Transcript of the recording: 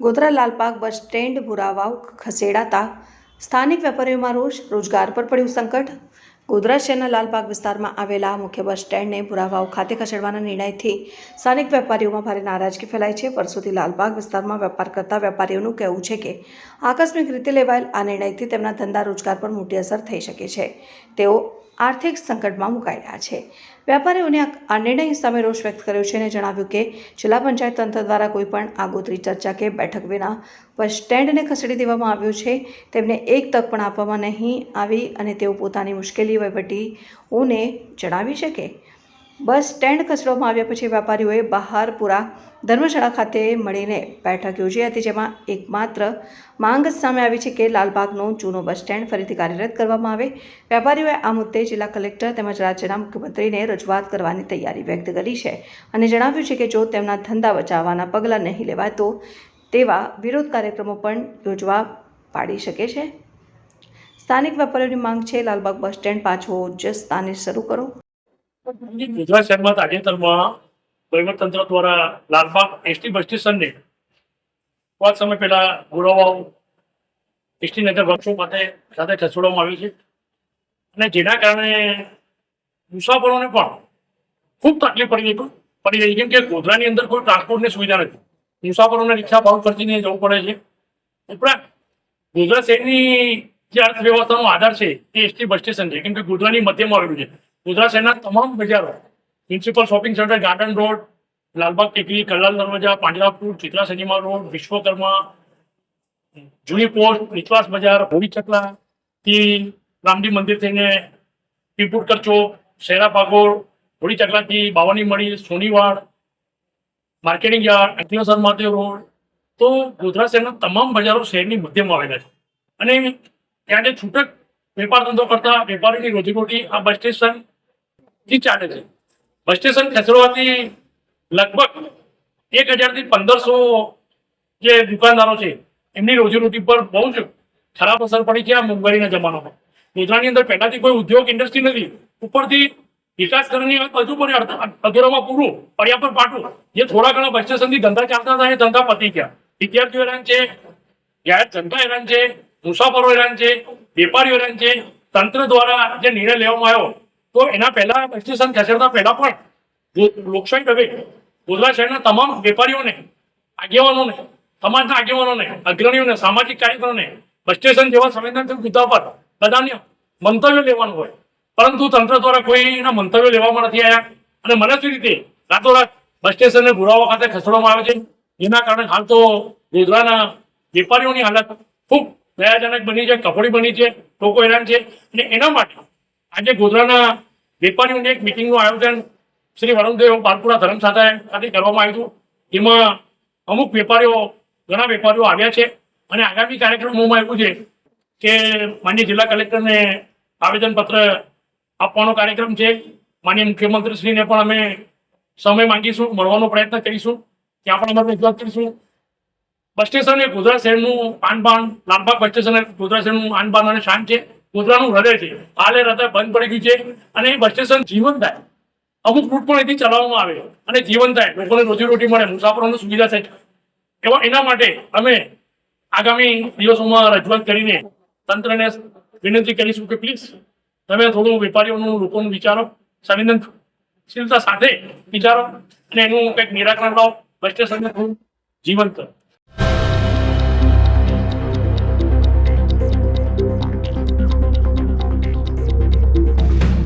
Godhra Lalbagh bus stand, Bhuravav ખસેડાતા સ્થાનિક વેપારીઓમાં રોષ, રોજગાર પર પડ્યું સંકટ. ગોધરા શહેરના લાલબાગ વિસ્તારમાં આવેલા મુખ્ય બસ સ્ટેન્ડને ભુરાવાવ ખાતે ખસેડવાના નિર્ણયથી સ્થાનિક વેપારીઓમાં ભારે નારાજગી ફેલાઈ છે. વર્ષોથી લાલબાગ વિસ્તારમાં વેપાર કરતા વેપારીઓનું કહેવું છે કે, આકસ્મિક રીતે લેવાયેલ આ નિર્ણયથી તેમના ધંધા રોજગાર પર મોટી અસર થઈ શકે છે. તેઓ આર્થિક સંકટમાં રહ્યા છે. વેપારીઓને આ આ નિર્ણય સામે રોષ વ્યક્ત કર્યો છે અને જણાવ્યું કે જિલ્લા પંચાયત તંત્ર દ્વારા કોઈપણ આગોતરી ચર્ચા કે બેઠક વિના બસ સ્ટેન્ડને ખસેડી દેવામાં આવ્યું છે. તેમને એક તક પણ આપવામાં નહીં આવી અને તેઓ પોતાની મુશ્કેલી વહીવટીઓને જણાવી શકે બસ સ્ટેન્ડ ખસેડવામાં આવ્યા પછી વેપારીઓએ બહારપુરા ધર્મશાળા ખાતે મળીને બેઠક યોજી હતી, જેમાં એકમાત્ર માંગ સામે આવી છે કે લાલબાગનો જૂનો બસ સ્ટેન્ડ ફરીથી કાર્યરત કરવામાં આવે. વેપારીઓએ આ મુદ્દે જિલ્લા કલેક્ટર તેમજ રાજ્યના મુખ્યમંત્રીને રજૂઆત કરવાની તૈયારી વ્યક્ત કરી છે અને જણાવ્યું છે કે જો તેમના ધંધા બચાવવાના પગલાં નહીં લેવાય તો તેવા વિરોધ કાર્યક્રમો પણ યોજવા પાડી શકે છે. સ્થાનિક વેપારીઓની માંગ છે, લાલબાગ બસ સ્ટેન્ડ પાછો જ સ્થાને શરૂ કરો. ગુજરાત શહેરમાં તાજેતરમાં વહીવટતંત્ર દ્વારા લાલબાગ એસટી બસ સ્ટેશનને પાંચ સમય પહેલા ગુરવાઓ એસટી નગર વર્કશોપ માટે સાથે ખસેડવામાં આવ્યું છે. અને જેના કારણે મુસાફરોને પણ ખૂબ તકલીફ પડી રહી પડી રહી કેમ કે ગોધરાની અંદર કોઈ ટ્રાન્સપોર્ટની સુવિધા નથી. મુસાફરોને રિક્ષા ભાવ ખર્ચીને જવું પડે છે. ઉપરાંત ગુજરાત શહેરની જે અર્થવ્યવસ્થાનો આધાર છે એ એસટી બસ સ્ટેશન છે. કેમ કે ગોધરાની મધ્યમાં આવેલું છે. ગુજરાત શહેરના તમામ બજારો principal shopping centre garden road Lalbagh Tekri Kalal Darwaja, Panjrapur, Chitra cinema road Vishwakarma, જૂની પોસ્ટ નિચવાસ બજાર, હોળી ચકલા થી રામજી મંદિર થઈને પીપુટકર ચોક, શેરા પાગોળ હોળી ચકલાથી બાવાની મળી Soniwad, marketing yard Akhileshwar Mahadev road. તો ગુજરાત શહેરના તમામ બજારો શહેરની મધ્યમાં આવેલા છે. અને ત્યાં જે છૂટક વેપાર ધંધો કરતા વેપારીની રોજીરોટી આ બસ સ્ટેશન થી ચાલે છે. બસ સ્ટેશન ખસેડવાથી લગભગ એક હજારથી પંદરસો જે દુકાનદારો છે, એમની રોજીરોટી પર બહુ જ ખરાબ અસર પડી છે આ મોંઘવારીના જમાનામાં. ગોધરાની અંદર પહેલાથી કોઈ ઉદ્યોગ ઇન્ડસ્ટ્રી નથી. ઉપરથી વિકાસ કરવાની હજુ પણ અધૂરામાં પૂરું, પડ્યા પર પાટું, જે થોડા ઘણા બસ સ્ટેશનથી ધંધા ચાલતા હતા, એ ધંધા પતી ગયા. વિદ્યાર્થીઓ હેરાન છે, જાહેર જનતા હેરાન છે, મુસાફરો હેરાન છે, વેપારીઓ હેરાન છે. તંત્ર દ્વારા જે નિર્ણય લેવામાં આવ્યો તો એના પહેલા બસ સ્ટેશન ખસેડતા પહેલા પણ લોકશાહી ઢબે ગુજરાત શહેરના તમામ વેપારીઓને, આગેવાનોને, સમાજના આગેવાનોને, અગ્રણીઓને, સામાજિક કાર્યકરોને, બસ સ્ટેશન જેવા સંવેદનશીલ મુદ્દા પર બધાને મંતવ્ય લેવાનું હોય. પરંતુ તંત્ર દ્વારા કોઈ એના મંતવ્યો લેવામાં નથી આવ્યા. અને મનસ્વી રીતે રાતોરાત બસ સ્ટેશનને ભુરાવા ખાતે ખસેડવામાં આવે છે. જેના કારણે હાલ તો ગોધરાના વેપારીઓની હાલત ખૂબ દયાજનક બની છે, કફોડી બની છે, લોકો હેરાન છે. અને એના માટે આજે ગોધરાના વેપારીઓની એક મિટિંગનું આયોજન શ્રી વરુણદેવ બાલપુરા ધર્મશાળા ખાતે કરવામાં આવ્યું હતું. એમાં અમુક વેપારીઓ, ઘણા વેપારીઓ આવ્યા છે અને આગામી કાર્યક્રમોમાં એવું છે કે માન્ય જિલ્લા કલેક્ટરને આવેદનપત્ર આપવાનો કાર્યક્રમ છે. માન્ય મુખ્યમંત્રીશ્રીને પણ અમે સમય માંગીશું, મળવાનો પ્રયત્ન કરીશું. ત્યાં પણ અમે રજૂઆત કરીશું. બસ સ્ટેશન એ ગોધરા શહેરનું આનબાન લાલબાગ બસ સ્ટેશન ગોધરા શહેરનું આનબાન અને શાન છે. ગોધરાનું હૃદય છે. હાલે હૃદય બંધ પડી ગયું છે અને એ બસ સ્ટેશન જીવન થાય. અમુક રૂટ પણ અહીંથી ચલાવવામાં આવે અને જીવન થાય. લોકોને રોજીરોટી મળે, મુસાફરોને સુવિધા થાય એવા એના માટે અમે આગામી દિવસોમાં રજૂઆત કરીને તંત્રને વિનંતી કરીશું કે પ્લીઝ તમે થોડું વેપારીઓનું, લોકોનું વિચારો, સંવેદનશીલતા સાથે વિચારો અને એનું કંઈક નિરાકરણ લાવો. બસ સ્ટેશનને થોડું જીવંત કરો.